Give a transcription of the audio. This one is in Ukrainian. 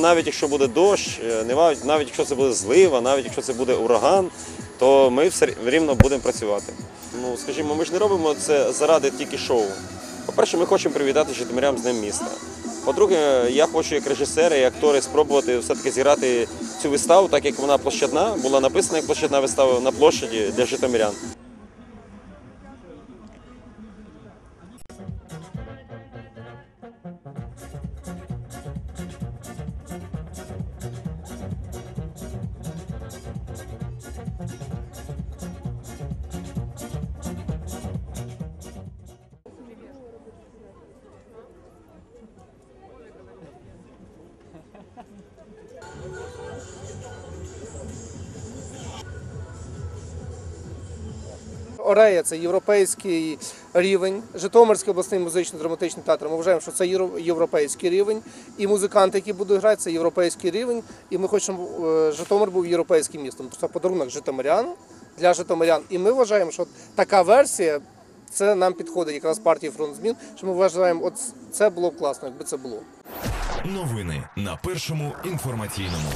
Навіть якщо буде дощ, е, навіть, якщо це буде злива, навіть якщо це буде ураган, то ми все рівно будемо працювати. Ну, скажімо, ми ж не робимо це заради тільки шоу. По-перше, ми хочемо привітати житомирям з Днем міста. По-друге, я хочу як режисер і актори спробувати все-таки зіграти цю виставу, так як вона площадна, була написана як площадна вистава на площаді для житомирян. Орея це європейський рівень. Житомирський обласний музично-драматичний театр. Ми вважаємо, що це європейський рівень. І музиканти, які будуть грати, це європейський рівень. І ми хочемо, е, Житомир був європейським містом. Це подарунок Житомирян для Житомирян. І ми вважаємо, що така версія це нам підходить якраз партії фронт змін. Що ми вважаємо, от це було б класно, якби це було. Новини на першому інформаційному.